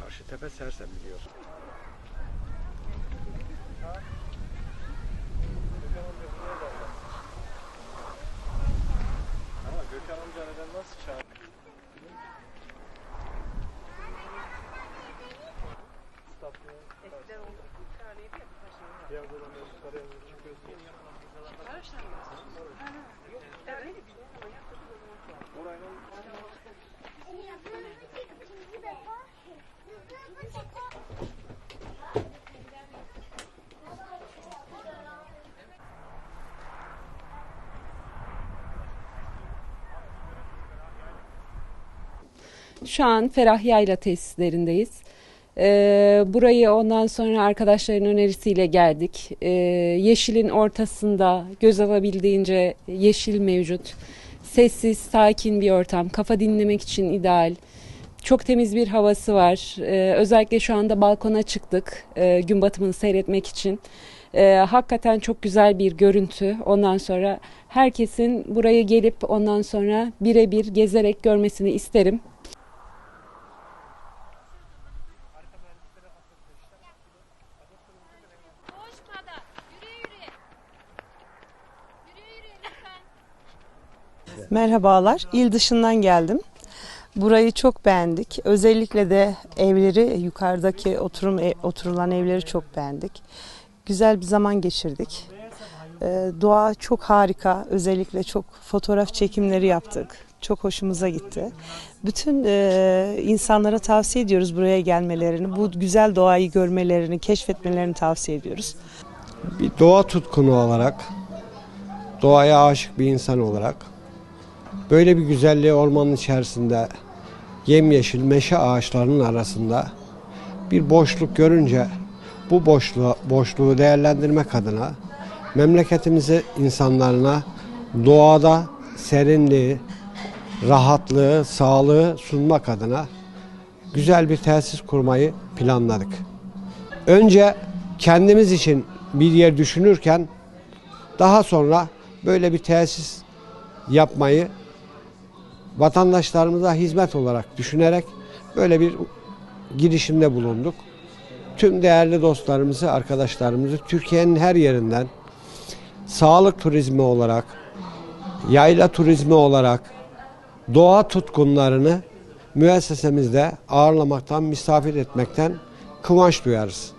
Karşı tepe sersem biliyorsun. Şu an Ferah Yayla tesislerindeyiz. Ee, burayı ondan sonra arkadaşların önerisiyle geldik. Ee, yeşilin ortasında göz alabildiğince yeşil mevcut. Sessiz, sakin bir ortam. Kafa dinlemek için ideal. Çok temiz bir havası var. Ee, özellikle şu anda balkona çıktık e, gün batımını seyretmek için. Ee, hakikaten çok güzel bir görüntü. Ondan sonra herkesin buraya gelip ondan sonra birebir gezerek görmesini isterim. Merhabalar, il dışından geldim. Burayı çok beğendik. Özellikle de evleri, yukarıdaki oturum ev- oturulan evleri çok beğendik. Güzel bir zaman geçirdik. Ee, doğa çok harika. Özellikle çok fotoğraf çekimleri yaptık. Çok hoşumuza gitti. Bütün e, insanlara tavsiye ediyoruz buraya gelmelerini, bu güzel doğayı görmelerini, keşfetmelerini tavsiye ediyoruz. bir doğa tutkunu olarak, doğaya aşık bir insan olarak böyle bir güzelliği ormanın içerisinde yemyeşil meşe ağaçlarının arasında bir boşluk görünce bu boşluğu, boşluğu değerlendirmek adına memleketimizi insanlarına doğada serinliği, rahatlığı, sağlığı sunmak adına güzel bir tesis kurmayı planladık. Önce kendimiz için bir yer düşünürken daha sonra böyle bir tesis yapmayı vatandaşlarımıza hizmet olarak düşünerek böyle bir girişimde bulunduk. Tüm değerli dostlarımızı, arkadaşlarımızı Türkiye'nin her yerinden sağlık turizmi olarak, yayla turizmi olarak doğa tutkunlarını müessesemizde ağırlamaktan, misafir etmekten kıvanç duyarız.